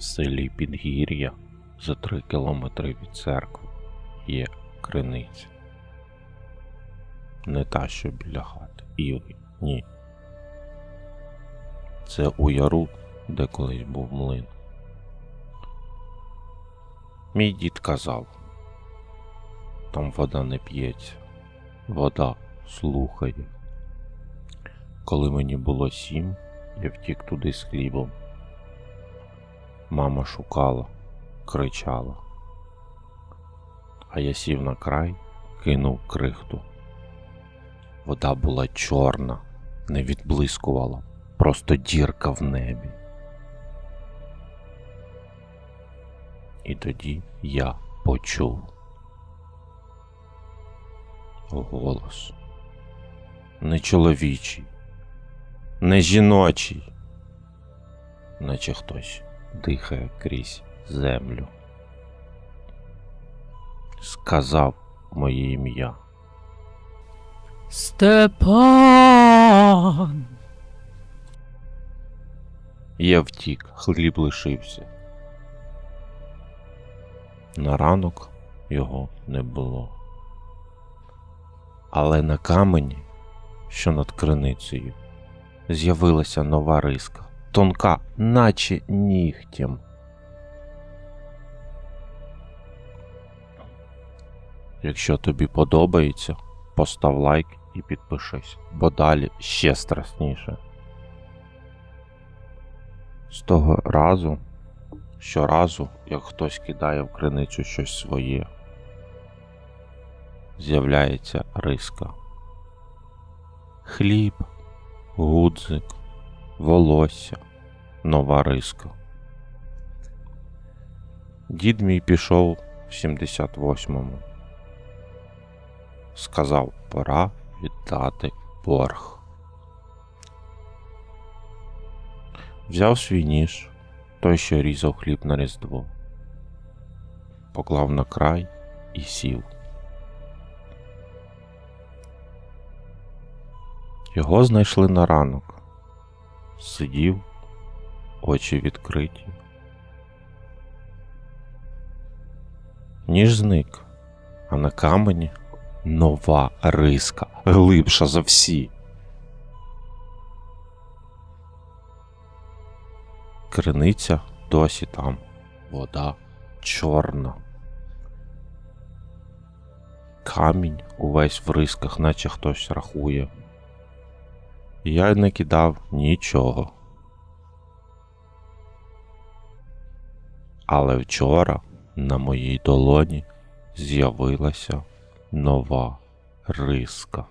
В селі Підгір'я за три кілометри від церкви є криниця. Не та, що біля хати. Іви, ні. Це у яру, де колись був млин. Мій дід казав, там вода не п'ється, вода слухає. Коли мені було сім, я втік туди з хлібом. Мама шукала, кричала. А я сів на край, кинув крихту. Вода була чорна, не відблискувала, просто дірка в небі. І тоді я почув голос. Не чоловічий, не жіночий, наче хтось дихає крізь землю. Сказав моє ім'я. Степан. Я втік, хліб лишився. На ранок його не було. Але на камені, що над криницею, з'явилася нова риска, тонка, наче нігтям. Якщо тобі подобається, постав лайк і підпишись, бо далі ще страшніше. З того разу, щоразу, як хтось кидає в криницю щось своє, з'являється риска. Хліб, гудзик, волосся, нова риска. Дід мій пішов в 78-му. Сказав, пора віддати борг. Взяв свій ніж, той, що різав хліб на різдво, поклав на край і сів. Його знайшли на ранок. Сидів, очі відкриті. Ніж зник, а на камені нова риска, глибша за всі. Криниця досі там, вода чорна. Камінь увесь в рисках, наче хтось рахує. Я не кидав нічого. Але вчора на моїй долоні з'явилася нова риска.